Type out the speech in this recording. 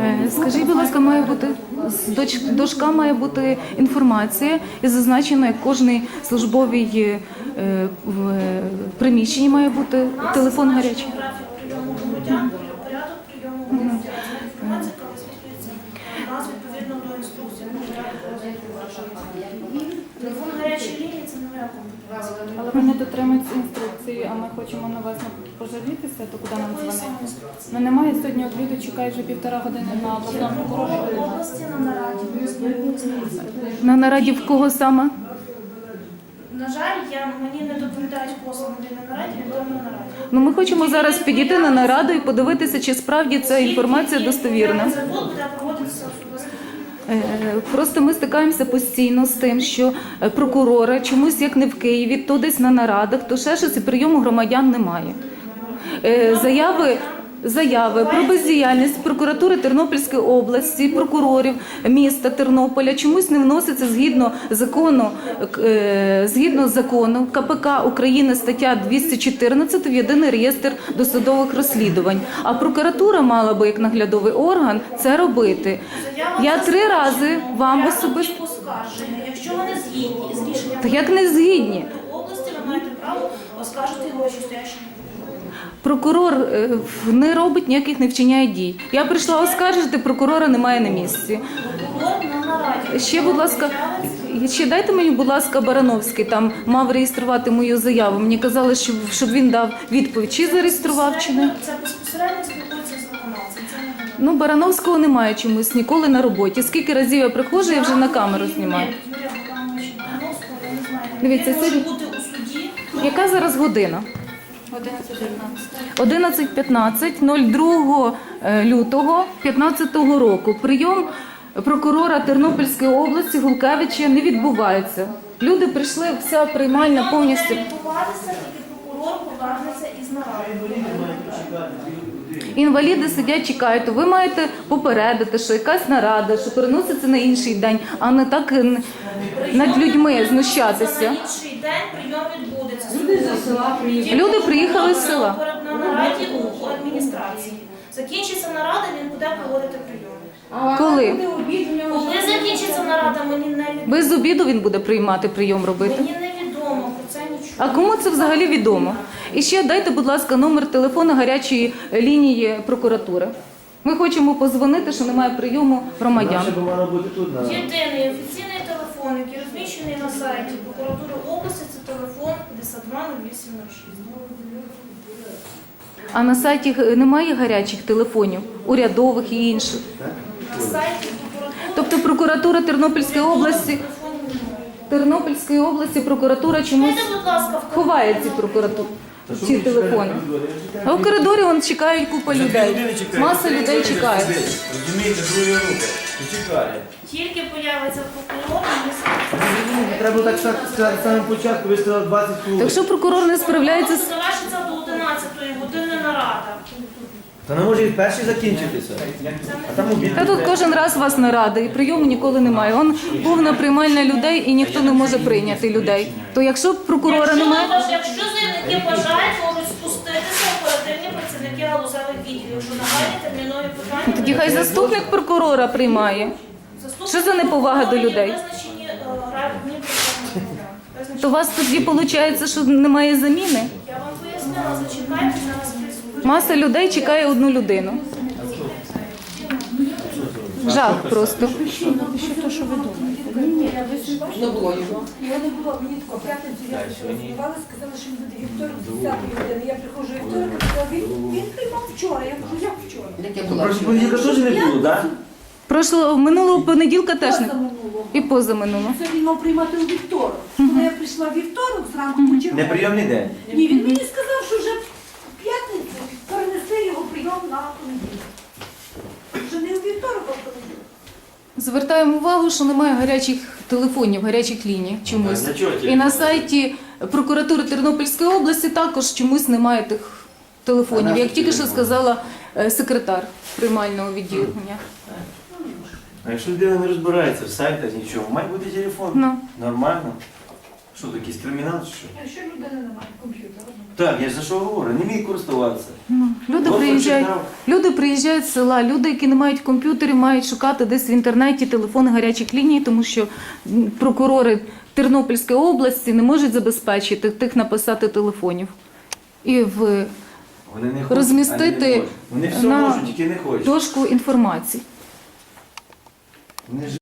Е, Скажіть, будь ласка, має бути з дошка має бути інформація і зазначено, як кожний службовий е, в е, приміщенні має бути телефон гарячий. Інструкції. Телефон гарячої лінії це не. Але ви не дотримуєтеся інструкції, а ми хочемо на вас пожалітися, то куди нам дзвонити? Ну немає сьогодні от люди чекають вже півтора години на обласному прокурорі. На нараді. В кого саме? На жаль, я, мені не доповідають де на нараді, хто на нараді. Ну ми хочемо зараз підійти на нараду і подивитися, чи справді ця інформація достовірна. Це буде проводитися Просто ми стикаємося постійно з тим, що прокурора прокурори чомусь як не в Києві, то десь на нарадах, то ще щось і прийому громадян немає. Е, Заяви. Заяви про бездіяльність прокуратури Тернопільської області, прокурорів міста Тернополя чомусь не вноситься згідно закону, е, згідно закону КПК України стаття 214 в єдиний реєстр досудових розслідувань. А прокуратура мала би як наглядовий орган це робити. Я три рази вам особисто. їх оскарження. Якщо вони згідні з рішенням як не згідні? області, ви маєте право оскаржити його вищестоящому Прокурор е, не робить ніяких не вчиняє дій. Я прийшла оскаржити, прокурора немає на місці. Ще, будь ласка, ще дайте мені, будь ласка, Барановський там мав реєструвати мою заяву. Мені казали, щоб, щоб він дав відповідь, чи зареєстрував, чи не. Це безпосередньо спілкується з виконавцем. Ну, Барановського немає чомусь ніколи на роботі. Скільки разів я приходжу, я вже на камеру знімаю. Дивіться, сьогодні-. Яка зараз година? 11.15, 02 е, лютого 15 року. Прийом прокурора Тернопільської області Гулкевича не відбувається. Люди прийшли, вся приймальна повністю. Тільки прокурор повернеться із наради. Інваліди сидять, чекають. Ви маєте попередити, що якась нарада, що переноситься на інший день, а не так над людьми знущатися. На інший день прийом Люди приїхали з села. На нараді у адміністрації. Закінчиться нарада, він буде проводити прийом. Коли? Коли закінчиться нарада, мені не відомо. Без обіду він буде приймати прийом робити. Мені не відомо про це нічого. А кому це взагалі відомо? І ще дайте, будь ласка, номер телефону гарячої лінії прокуратури. Ми хочемо позвонити, що немає прийому громадян. Єдиний офіційний телефон, який розміщений на сайті прокуратури області, це телефон 52 0806. А на сайті немає гарячих телефонів, урядових і інших. На сайті прокуратури Тобто прокуратура Тернопільської області, немає. Тернопільської області прокуратура чомусь Дайте, будь ласка, в ховає ці прокуратури, ці телефони. А в коридорі вон чекають купа людей. Маса людей чекає. Розумієте, другі руки. Чекає. Тільки появиться прокурор, ми. Треба так самого початку, ви сказали 20 хвилин. що прокурор не справляється з Завершиться до 11 години нарада. Та не може і перший закінчитися. А там обід. Та тут кожен раз вас нарада, і прийому ніколи немає. Он повна приймальна людей і ніхто не може прийняти людей. То якщо прокурора Якщо, немає, баж- якщо заявники бажають, можуть спуститися оперативні працівники галузевих відділів, якщо нагальні термінові питання. тоді хай заступник прокурора приймає. Заступники Що за неповага до людей? Визначені е. Визначені. То у вас тоді виходить, що немає заміни. Я вам пояснила, зачекайте, зараз присутні. Маса людей чекає одну людину. Жах просто. Я не була, мені тако п'ятницю я сказала, що він буде вівторок з 10 години. Я приходжу вівторок, сказала, він, він приймав вчора. Я кажу, як вчора? Прошлого понеділка теж не було, так? Прошлого минулого понеділка теж не і позаминулого. Це він мав приймати у вівторок. Коли я прийшла вівторок зранку почергово. Неприйомний день. Ні, він мені сказав, що вже в п'ятницю перенесли його прийом на понеділок. Що не у вівторок, а в понеділок. Звертаємо увагу, що немає гарячих телефонів, гарячих ліній чомусь. А для чого? І на сайті прокуратури Тернопільської області також чомусь немає тих телефонів, як тільки що сказала е, секретар приймального відділення. А якщо людина не розбирається в сайтах, нічого, має бути телефон. Ну. Нормально. Що, якийсь кримінал чи що? А що людина не має комп'ютера? Так, я ж за що говорю, не вміє користуватися. Ну, люди Просто приїжджають. читав. Люди приїжджають з села, люди, які не мають комп'ютерів, мають шукати десь в інтернеті телефони гарячих ліній, тому що м, прокурори Тернопільської області не можуть забезпечити тих написати телефонів. І в Вони не хочуть, розмістити а не можуть. Вони все на можуть, тільки не хочуть. дошку інформації. Вони ж